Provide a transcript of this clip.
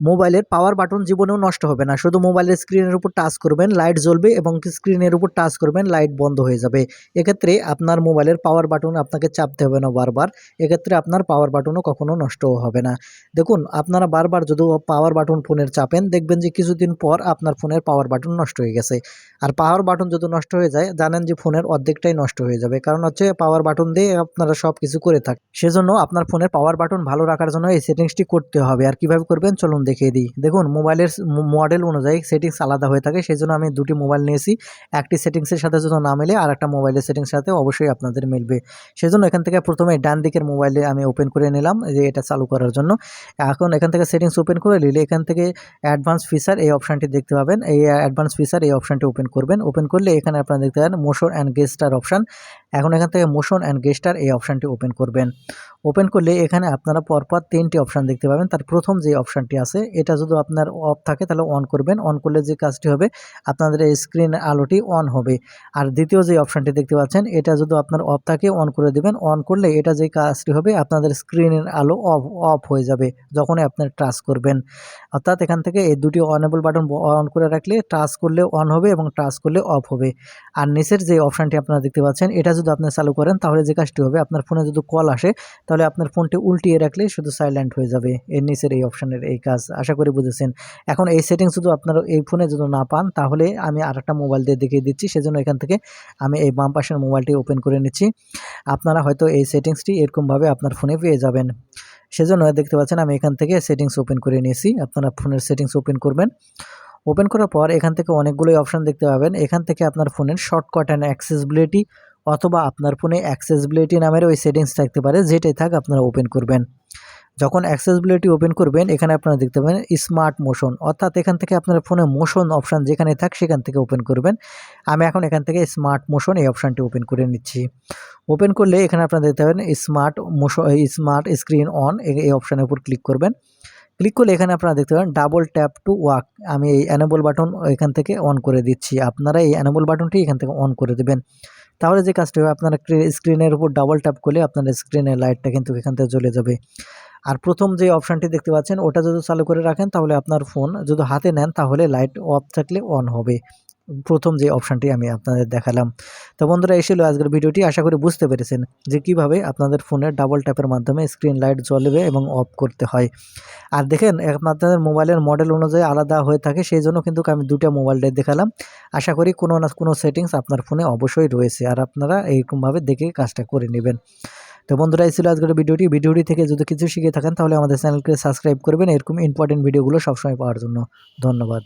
মোবাইলের power button জীবনেও নষ্ট হবে না। শুধু মোবাইলের স্ক্রিনের উপর টাচ করবেন লাইট জ্বলবে এবং স্ক্রিনের উপর টাচ করবেন লাইট বন্ধ হয়ে যাবে। এক্ষেত্রে আপনার মোবাইলের পাওয়ার বাটন আপনাকে চাপতে হবে না বারবার। এক্ষেত্রে আপনার পাওয়ার বাটনও কখনও নষ্ট হবে না। দেখুন, আপনারা বারবার যদি পাওয়ার বাটন ফোনের চাপেন, দেখবেন যে কিছুদিন পর আপনার ফোনের পাওয়ার বাটন নষ্ট হয়ে গেছে। আর পাওয়ার বাটন যদি নষ্ট হয়ে যায়, জানেন যে ফোনের অর্ধেকটাই নষ্ট হয়ে যাবে। কারণ হচ্ছে পাওয়ার বাটন দিয়ে আপনারা সব কিছু করে থাকেন সেজন্য আপনার ফোনের পাওয়ার বাটন ভালো রাখার জন্য এই সেটিংসটি করতে হবে। আর কীভাবে করবেন? চলুন দেখিয়ে দিই। দেখুন, মোবাইলের মডেল অনুযায়ী সেটিংস আলাদা হয়ে থাকে সেই জন্য আমি দুটি মোবাইল নিয়েছি। একটি সেটিংসের সাথে যদি না মেলে আর একটা মোবাইলের সেটিংসের সাথে অবশ্যই আপনাদের মিলবে। সেজন্য এখান থেকে প্রথমে ডান দিকের মোবাইলে আমি ওপেন করে নিলাম যে এটা চালু করার জন্য। এখন এখান থেকে সেটিংস ওপেন করে নিলে এখান থেকে অ্যাডভান্স ফিচার এই অপশানটি দেখতে পাবেন। এই অ্যাডভান্স ফিচার এই অপশানটি ওপেন করবেন। ওপেন করলে এখানে আপনারা দেখতে পাবেন মোশন অ্যান্ড গেস্টার অপশান এখন এখান থেকে মোশন অ্যান্ড গেস্টার এই অপশানটি ওপেন করবেন। ওপেন করলে এখানে আপনারা পরপর তিনটি অপশান দেখতে পাবেন। তার প্রথম যে অপশানটি আছে এটা যদি আপনার অফ থাকে তাহলে অন করবেন। অন করলে যে কাজটি হবে, আপনাদের স্ক্রিন আলোটি অন হবে। আর দ্বিতীয় যে অপশানটি দেখতে পাচ্ছেন, এটা যদি আপনার অফ থাকে অন করে দেবেন। অন করলে এটা যে কাজটি হবে, আপনাদের স্ক্রিনের আলো অফ অফ হয়ে যাবে, যখনই আপনার টাচ করবেন। অর্থাৎ এখান থেকে এই দুটি অনেবল বাটন অন করে রাখলে টাচ করলে অন হবে এবং টাচ করলে অফ হবে। আর নিচের যে অপশানটি আপনারা দেখতে পাচ্ছেন, এটা যদি আপনি চালু করেন, তাহলে যে কাজটি হবে, আপনার ফোনে যদি কল আসে, তাহলে আপনার ফোনটি উল্টিয়ে রাখলে শুধু সাইলেন্ট হয়ে যাবে। এর নিচের এই অপশানের এই কাজ। আশা করি বুঝেছেন। এখন এই সেটিংস শুধু আপনারা এই ফোনে যদি না পান, তাহলে আমি আর একটা মোবাইল দিয়ে দেখিয়ে দিচ্ছি। সেজন্য এখান থেকে আমি এই বাম পাশের মোবাইলটি ওপেন করে নিচ্ছি। আপনারা হয়তো এই সেটিংসটি এরকমভাবে আপনার ফোনে পেয়ে যাবেন। সেজন্য দেখতে পাচ্ছেন আমি এখান থেকে সেটিংস ওপেন করে নিয়েছি। আপনারা ফোনের সেটিংস ওপেন করবেন। ওপেন করার পর এখান থেকে অনেকগুলোই অপশান দেখতে পাবেন। এখান থেকে আপনার ফোনের শর্টকাট অ্যান্ড অ্যাক্সেসিবিলিটি অথবা আপনার ফোনে অ্যাক্সেসিবিলিটি নামের ওই সেটিংস থাকতে পারে। যেটাই থাক আপনারা ওপেন করবেন। যখন অ্যাক্সেসিবিলিটি ওপেন করবেন, এখানে আপনারা দেখতে পাবেন স্মার্ট মোশন অর্থাৎ এখান থেকে আপনার ফোনে মোশন অপশান যেখানে থাক সেখান থেকে ওপেন করবেন। আমি এখন এখান থেকে স্মার্ট মোশন এই অপশানটি ওপেন করে নিচ্ছি। ওপেন করলে এখানে আপনারা দেখতে পাবেন smart motion smart screen on এই অপশানের উপর ক্লিক করবেন। ক্লিক করলে এখানে আপনারা দেখতে পারেন ডাবল ট্যাপ টু ওয়াক আমি এই অ্যানেবল বাটন এখান থেকে অন করে দিচ্ছি। আপনারা এই অ্যানেবল বাটনটি এখান থেকে অন করে দেবেন। তাহলে যে কাজটি হবে, আপনারা স্ক্রিনের উপর ডাবল ট্যাপ করলে আপনার স্ক্রিনের লাইটটা কিন্তু এখান থেকে জ্বলে যাবে। আর প্রথম যে অপশানটি দেখতে পাচ্ছেন, ওটা যদি চালু করে রাখেন, তাহলে আপনার ফোন যদি হাতে নেন, তাহলে লাইট অফ থাকলে অন হবে। প্রথম যে অপশানটি আমি আপনাদের দেখালাম। তো বন্ধুরা, এই ছিল আজকের ভিডিওটি আশা করি বুঝতে পেরেছেন যে কীভাবে আপনাদের ফোনের ডাবল ট্যাপের মাধ্যমে স্ক্রিন লাইট জ্বলবে এবং অফ করতে হয়। আর দেখেন, আপনাদের মোবাইলের মডেল অনুযায়ী আলাদা হয়ে থাকে, সেই জন্য কিন্তু আমি দুটো মোবাইলটাই দেখালাম। আশা করি কোনো না কোনো সেটিংস আপনার ফোনে অবশ্যই রয়েছে আর আপনারা এইরকমভাবে দেখে কাজটা করে নেবেন। তো বন্ধুরা, এই ছিল আজকের ভিডিওটি ভিডিওটি থেকে যদি কিছু শিখে থাকেন, তাহলে আমাদের চ্যানেলকে সাবস্ক্রাইব করবেন। এরকম ইম্পর্টেন্ট ভিডিওগুলো সবসময় পাওয়ার জন্য ধন্যবাদ।